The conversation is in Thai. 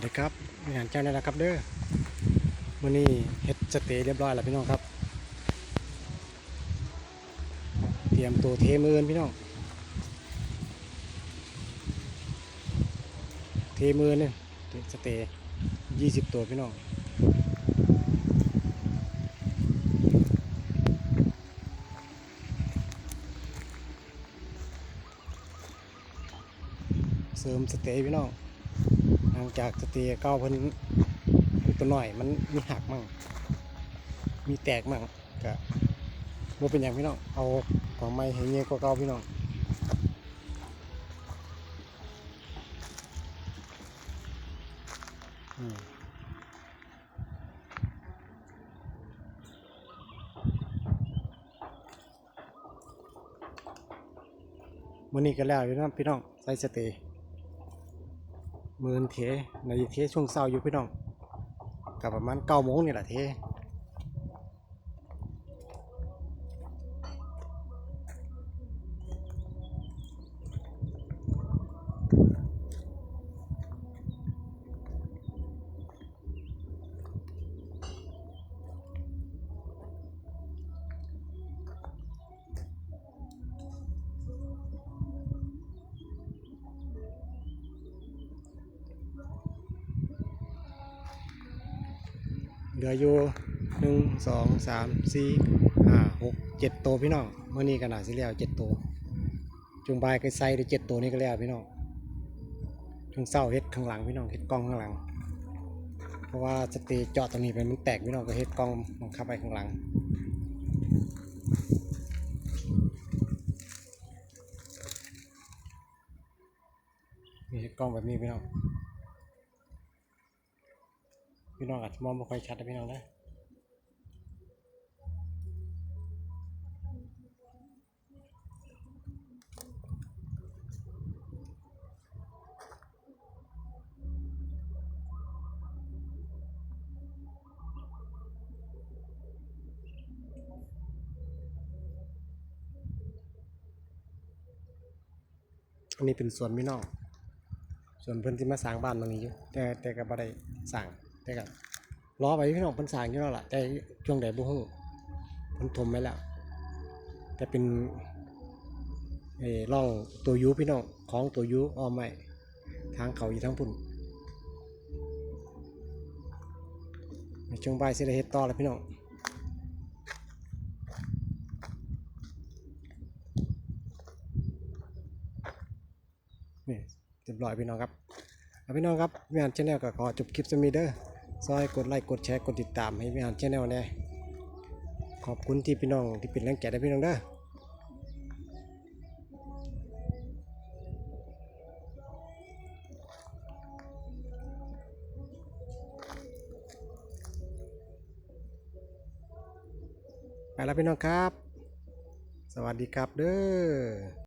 วัสดีครับงานเจ้านี่นะครับเด้อมื้อนี้เฮ็ดสเตย์เรียบร้อยแล้วพี่น้องครับ เตรียมตัวเทมืออนพี่น้อง เทมือเนี่ยสเตย์ยี่สิบตัวพี่น้องเสริมสเตย์พี่น้อง หลังจากสเตย์เก้าเพิ่นตัวหน่อยมันมีหักมั่งมีแตกมั่งก็บ่เป็นอย่างพี่น้องเอาของไม้ให้เงี้ยกว่าเก่าพี่น้องอืมมื้อนี้ก็แล้วอยู่นะพี่น้องใส่สเตย์ มือนเทในเทช่วงเช้าอยู่พี่น้องกับประมาณเก้าโมงนี่แหละเท เหลืออยู่หนึ่งสองสามสี่ห้าหกเจ็ดตัวพี่น้องเมื่อนี้ก็น่าสิแล้วเจ็ดตัวจุงบายก็ใส่ได้เจ็ดตัวนี่ก็แล้วพี่น้องช่วงเช้าเฮ็ดข้างหลังพี่น้องเฮ็ดกล้องข้างหลัง เพราะว่าสเตย์เจาะตรงนี้ไปมันแตกพี่น้องก็เฮ็ดกล้องบังคับไปข้างหลังมีเฮ็ดกล้องแบบนี้พี่น้อง พี่น้องอาจจะมองไม่ค่อยชัดนะพี่น้องนะอันนี้เป็นสวนพี่น้องส่วนเพิ่นที่มาสร้างบ้านตรงนี้อยู่แต่แต่ก็บ่ได้สร้าง แต่ก็รอไปพี่น้องพิ่นสางอยู่แล้วล่ะแต่ช่วงใดบ่ฮู้เพิ่นถมไว้แล้ว แต่เป็นเอ่ร่องตัวยูพี่น้องของตัวยูอ้อมไว้ทางเขาอยู่ทางพุ่นในช่วงบ่ายสิได้เฮ็ดต่อแล้วพี่น้องนี่เรียบร้อยพี่น้องครับพี่น้องครับวิหารชาแนลก็ขอจบคลิปสมีเด้อ ซอยกดไลค์กดแชร์กดติดตามให้วิหารชาแนลแน่ขอบคุณที่พี่น้องที่เป็นแรงใจให้พี่น้องเด้อไปแล้วพี่น้องครับ สวัสดีครับเด้อ